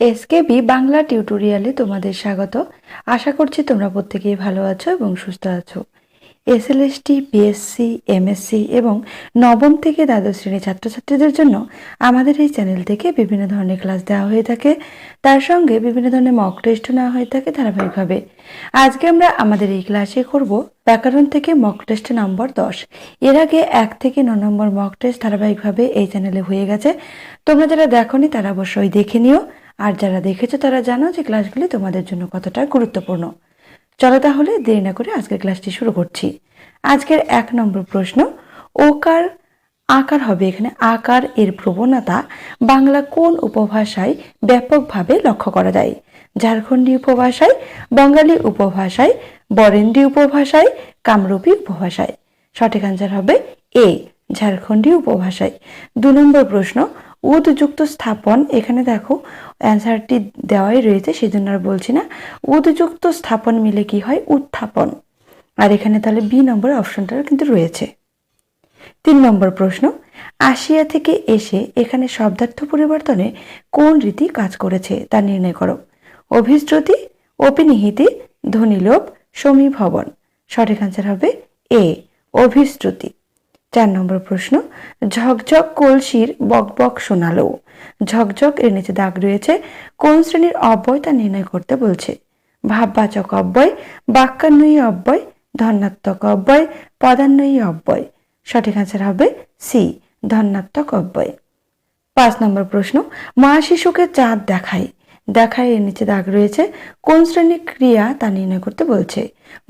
SKB Bangla টিউটোরিয়ালে তোমাদের স্বাগত। আশা করছি তোমরা প্রত্যেকেই ভালো আছো এবং সুস্থ আছো। এসএলএসটি, বিএসসি, এমএসসি এবং নবম থেকে দ্বাদশ শ্রেণির ছাত্রছাত্রীদের জন্য আমাদের এই চ্যানেল থেকে বিভিন্ন ধরনের ক্লাস দেওয়া হয়ে থাকে। তার সঙ্গে বিভিন্ন ধরনের মক টেস্টও নেওয়া হয়ে থাকে ধারাবাহিকভাবে। আজকে আমরা আমাদের এই ক্লাসে করব ব্যাকরণ থেকে মক টেস্ট নম্বর দশ। এর আগে এক থেকে ন নম্বর মক টেস্ট ধারাবাহিকভাবে এই চ্যানেলে হয়ে গেছে। তোমরা যারা দেখোনি তারা অবশ্যই দেখে নিও। আর যারা দেখেছ তারা জানো যে ক্লাসগুলি তোমাদের জন্য কতটা গুরুত্বপূর্ণ। চলো তাহলে দেরি না করে আজকের ক্লাসটি শুরু করছি। আজকের এক নম্বর প্রশ্ন, ওকার আকার হবে এখানে আকার এর প্রবণতা বাংলা কোন উপভাষায় ব্যাপকভাবে লক্ষ্য করা যায়? ঝাড়খণ্ডী উপভাষায় বঙ্গালী উপভাষায়, বরেন্দ্রী উপভাষায়, কামরূপী উপভাষায়? সঠিক আনসার হবে এ, ঝাড়খণ্ডী উপভাষায়। দু নম্বর প্রশ্ন উদযুক্ত স্থাপন, এখানে দেখো অ্যান্সারটি দেওয়াই রয়েছে সেই জন্য আর বলছি না। উদযুক্ত স্থাপন মিলে কি হয়? উত্থাপন। আর এখানে তাহলে বি নম্বর অপশনটা কিন্তু রয়েছে। তিন নম্বর প্রশ্ন, আসিয়া থেকে এসে এখানে শব্দার্থ পরিবর্তনে কোন রীতি কাজ করেছে তা নির্ণয় করো। অভিশ্রুতি, অপিনিহিতি, ধ্বনিলোপ, সমীভবন। সঠিক আনসার হবে এ অভিশ্রুতি। চার নম্বর প্রশ্ন, ঝকঝক কলসির বকবক শোনালো। ঝকঝক এর নিচে দাগ রয়েছে, কোন শ্রেণির অব্যয় তা নির্ণয় করতে বলছে? ভাববাচক অব্যয়, বাক্যান্বয়ী অব্যয়, ধনাত্মক অব্যয়, পদান্বয়ী অব্যয়। সঠিক আনসার হবে সি ধনাত্মক অব্যয়। পাঁচ নম্বর প্রশ্ন মা শিশুকে চাঁদ দেখায়। দেখায় এর নিচে দাগ রয়েছে, কোন শ্রেণির ক্রিয়া তা নির্ণয় করতে বলছে?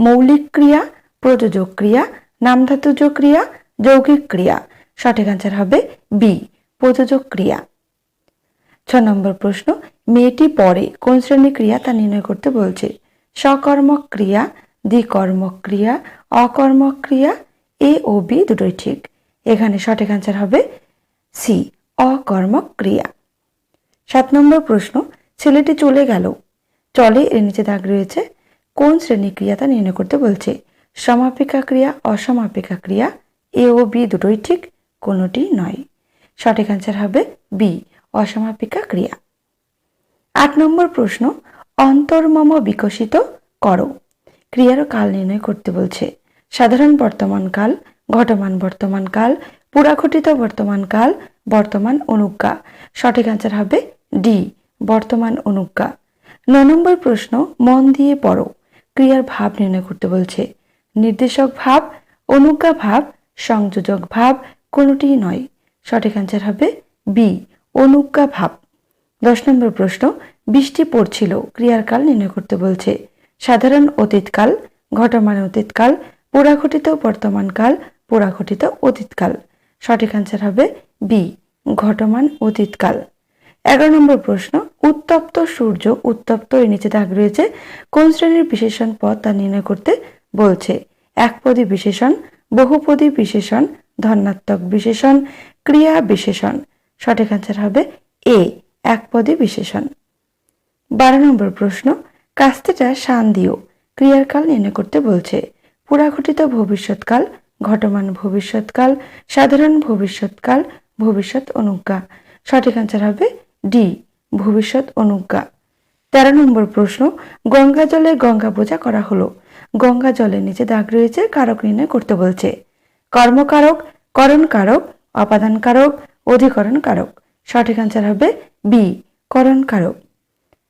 মৌলিক ক্রিয়া, প্রযোজক ক্রিয়া নামধাতুজ ক্রিয়া যৌগিক ক্রিয়া। সঠিক আনসার হবে বি প্রযোজক ক্রিয়া। ছ নম্বর প্রশ্ন, মেয়েটি পরে কোন শ্রেণির ক্রিয়া তা নির্ণয় করতে বলছে? সকর্মক ক্রিয়া, দ্বিকর্মক ক্রিয়া, অকর্মক ক্রিয়া, এ ও বি দুটোই ঠিক। এখানে সঠিক আনসার হবে সি অকর্মক ক্রিয়া। সাত নম্বর প্রশ্ন, ছেলেটি চলে গেল। চলে এর নিচে দাগ রয়েছে। কোন শ্রেণি ক্রিয়া তা নির্ণয় করতে বলছে? সমাপিকা ক্রিয়া, অসমাপিকা ক্রিয়া এ ও বি দুটোই ঠিক, কোনোটি নয়। সঠিক আনসার হবে বি অসমাপিকা ক্রিয়া। আট নম্বর প্রশ্ন, অন্তর্মম বিকশিত করো। ক্রিয়ার কাল নির্ণয় করতে বলছে। সাধারণ বর্তমান কাল, ঘটমান বর্তমান কাল, পুরাঘটিত বর্তমান কাল, বর্তমান অনুজ্ঞা। সঠিক আনসার হবে ডি বর্তমান অনুজ্ঞা। ন নম্বর প্রশ্ন, মন দিয়ে পড়ো। ক্রিয়ার ভাব নির্ণয় করতে বলছে। নির্দেশক ভাব, অনুজ্ঞা ভাব সংযোজক ভাব কোনোটিই নয়। সঠিক আনসার হবে বি অনুজ্ঞা ভাব। দশ নম্বর প্রশ্ন, বৃষ্টি পড়ছিল ক্রিয়ার কাল নির্ণয় করতে বলছে। সাধারণ অতীতকাল, ঘটমান অতীতকাল, পুরাঘটিত বর্তমানকাল, পুরাঘটিত অতীতকাল। সঠিক আনসার হবে বি ঘটমান অতীতকাল। এগারো নম্বর প্রশ্ন, উত্তপ্ত সূর্য, উত্তপ্ত এর নিচে দাগ রয়েছে, কোন শ্রেণির বিশেষণ পদ তা নির্ণয় করতে বলছে? একপদী বিশেষণ বহুপদী বিশেষণ, ধনাত্মক বিশেষণ, ক্রিয়া বিশেষণ। সঠিক আনসার হবে এ একপদী বিশেষণ। বারো নম্বর প্রশ্ন, কাস্তেটা শান দিও ক্রিয়ার কাল নির্ণয় করতে বলছে। পুরাঘটিত ভবিষ্যৎকাল, ঘটমান ভবিষ্যৎকাল, সাধারণ ভবিষ্যৎকাল, ভবিষ্যৎ অনুজ্ঞা। সঠিক আনসার হবে ডি ভবিষ্যৎ অনুজ্ঞা। তেরো নম্বর প্রশ্ন, গঙ্গা জলে গঙ্গা পূজা করা হলো। গঙ্গা জলের নিচে দাগ রয়েছে, কারক নির্ণয় করতে বলছে। কর্মকারক করণ কারক অপাদান কারক অধিকরণ কারক সঠিক আনসার হবে বি করণ কারক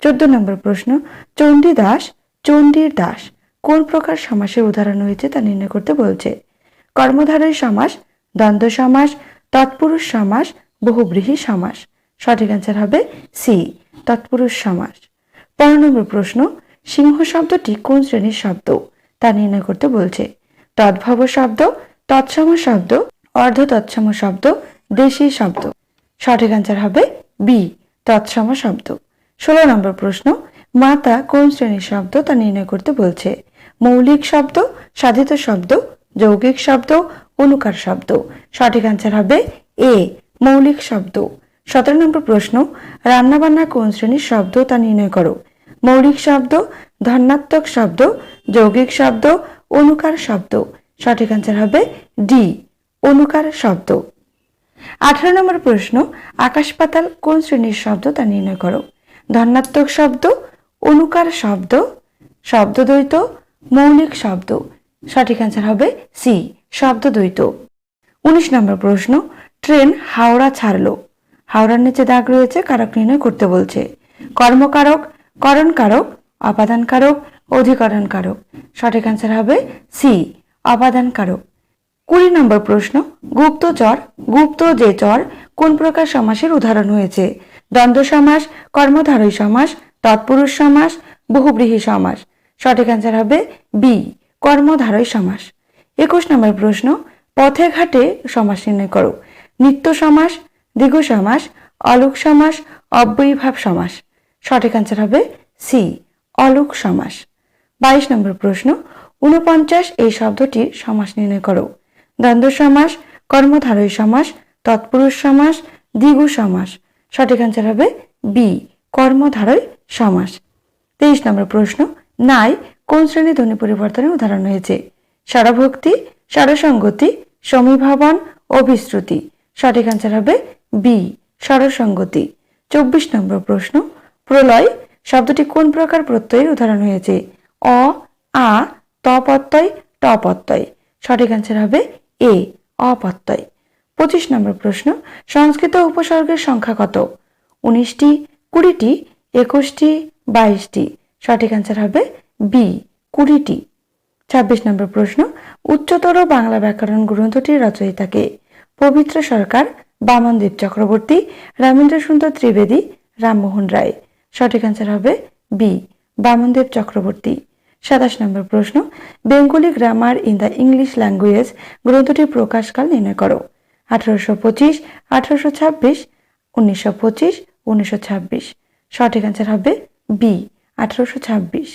চোদ্দ নম্বর প্রশ্ন, চণ্ডী দাস, চণ্ডীর দাস, কোন প্রকার সমাসের উদাহরণ হয়েছে তা নির্ণয় করতে বলছে। কর্মধারয় সমাস, দ্বন্দ্ব সমাস, তৎপুরুষ সমাস, বহুব্রীহি সমাস। সঠিক অ্যান্সার হবে সি তৎপুরুষ সমাস। পনেরো নম্বর প্রশ্ন, সিংহ শব্দটি কোন শ্রেণির শব্দ? তা নির্ণয় করতে বলছে, তদ্ভব শব্দ, তৎসম শব্দ অর্ধ তৎসম শব্দ দেশি শব্দ। সঠিক অ্যান্সার হবে বি তৎসম শব্দ। ষোলো নম্বর প্রশ্ন, মাতা কোন শ্রেণির শব্দ? তা নির্ণয় করতে বলছে, মৌলিক শব্দ, সাধিত শব্দ, যৌগিক শব্দ, অনুকার শব্দ। সঠিক আনসার হবে এ মৌলিক শব্দ। সতেরো নম্বর প্রশ্ন রান্নাবান্না কোন শ্রেণির শব্দ তা নির্ণয় করো? মৌলিক শব্দ, ধনাত্মক শব্দ, যৌগিক শব্দ, অনুকার শব্দ। সঠিক আনসার হবে ডি অনুকার শব্দ। আঠারো নম্বর প্রশ্ন, আকাশ পাতাল কোন শ্রেণির শব্দ তা নির্ণয় করো? ধনাত্মক শব্দ, অনুকার শব্দ, শব্দদ্বৈত, মৌলিক শব্দ। সঠিক অ্যান্সার হবে সি শব্দদ্বৈত। উনিশ নম্বর প্রশ্ন, ট্রেন হাওড়া ছাড়লো। হাওড়ার নিচে দাগ রয়েছে, কারক নির্ণয় করতে বলছে। কর্মকারক করণ কারক করণকারক অপাদানকারক অধিকরণকারক। সঠিক অ্যান্সার হবে সি অপাদানকারক কুড়ি নম্বর প্রশ্ন গুপ্তচর গুপ্ত যে চর, কোন প্রকার সমাসের উদাহরণ হয়েছে? দ্বন্দ্ব সমাস কর্মধারয় সমাস, তৎপুরুষ সমাস, বহুব্রীহি সমাস। সঠিক অ্যান্সার হবে বি কর্মধারয় সমাস। একুশ নম্বর প্রশ্ন, পথে ঘাটে সমাস নির্ণয় করো। নিত্য সমাস দীর্ঘ সমাস, অলোক সমাস, অব্যয়ীভাব সমাস। সঠিক অ্যান্সার হবে সি অলোক সমাস। বাইশ নম্বর প্রশ্ন উনপঞ্চাশ এই শব্দটির সমাস নির্ণয় করো। দ্বন্দ্ব সমাস, কর্মধারয় সমাস, তৎপুরুষ সমাস, দ্বিগু সমাস। সঠিক অ্যান্সার হবে বি কর্মধারয় সমাস। তেইশ নম্বর প্রশ্ন, নাই কোন শ্রেণি ধ্বনি পরিবর্তনের উদাহরণ হয়েছে? স্বরভক্তি, স্বরসঙ্গতি, সমীভাবন, অভিশ্রুতি। সঠিক অ্যান্সার হবে বি, স্বরসঙ্গতি। চব্বিশ নম্বর প্রশ্ন। প্রলয়, শব্দটি কোন প্রকার প্রত্যয়ের উদাহরণ হয়েছে? অ, আ ত প্রত্যয় সঠিক অ্যান্সার হবে এ অপত্যয় পঁচিশ নম্বর প্রশ্ন। সংস্কৃত উপসর্গের সংখ্যা কত? উনিশটি, কুড়িটি, একুশটি, বাইশটি। সঠিক অ্যান্সার হবে বি, কুড়িটি। ছাব্বিশ নম্বর প্রশ্ন। উচ্চতর বাংলা ব্যাকরণ গ্রন্থটির রচয়িতাকে পবিত্র সরকার বামনদেব চক্রবর্তী, রামেন্দ্র সুন্দর ত্রিবেদী, রামমোহন রায়। সঠিক অ্যান্সার হবে বি বামনদেব চক্রবর্তী। সাতাশ নম্বর প্রশ্ন, Bengali grammar in the English language গ্রন্থটির প্রকাশকাল নির্ণয় করো। আঠারোশো পঁচিশ, আঠারোশো ছাব্বিশ, উনিশশো পঁচিশ, উনিশশো ছাব্বিশ। সঠিক অ্যান্সার হবে বি আঠারোশো ছাব্বিশ।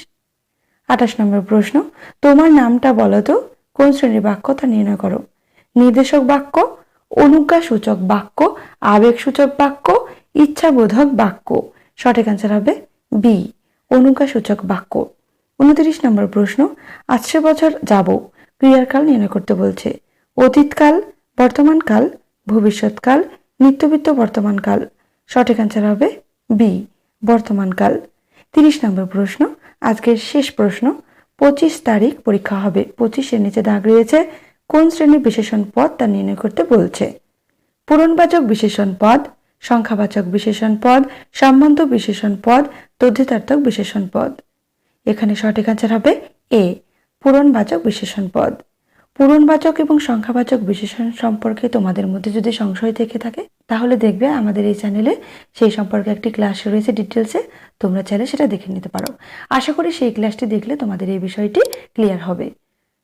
আঠাশ নম্বর প্রশ্ন, তোমার নামটা বলো তো, কোন শ্রেণির বাক্য তা নির্ণয় করো। নির্দেশক বাক্য অনুজ্ঞা সূচক বাক্য আবেগ সূচক বাক্য, ইচ্ছাবোধক বাক্য। সঠিক অ্যান্সার হবে বি অনুজ্ঞা সূচক বাক্য। উনত্রিশ নম্বর প্রশ্ন আটশো বছর যাব ক্রিয়ারকাল নির্ণয় করতে বলছে। অতীতকাল, বর্তমানকাল, ভবিষ্যৎকাল, নিত্যবিত্ত বর্তমানকাল। সঠিক অ্যান্সার হবে বি বর্তমানকাল। তিরিশ নম্বর প্রশ্ন, আজকের শেষ প্রশ্ন, পঁচিশ তারিখ পরীক্ষা হবে। পঁচিশের নিচে দাগ রয়েছে কোন শ্রেণির বিশেষণ পদ তা নির্ণয় করতে বলছে। পূরণবাচক বিশেষণ পদ, সংখ্যাবাচক বিশেষণ পদ, সম্বন্ধ বিশেষণ পদ তদ্ধিতার্থক বিশেষণ পদ। এখানে সঠিক আনসার হবে এ পূরণবাচক বিশেষণ পদ। পূরণবাচক এবং সংখ্যাবাচক বিশেষণ সম্পর্কে তোমাদের মধ্যে যদি সংশয় থেকে থাকে, তাহলে দেখবে আমাদের এই চ্যানেলে সেই সম্পর্কে একটি ক্লাস রয়েছে ডিটেলসে তোমরা চাইলে সেটা দেখে নিতে পারো। আশা করি সেই ক্লাসটি দেখলে তোমাদের এই বিষয়টি ক্লিয়ার হবে।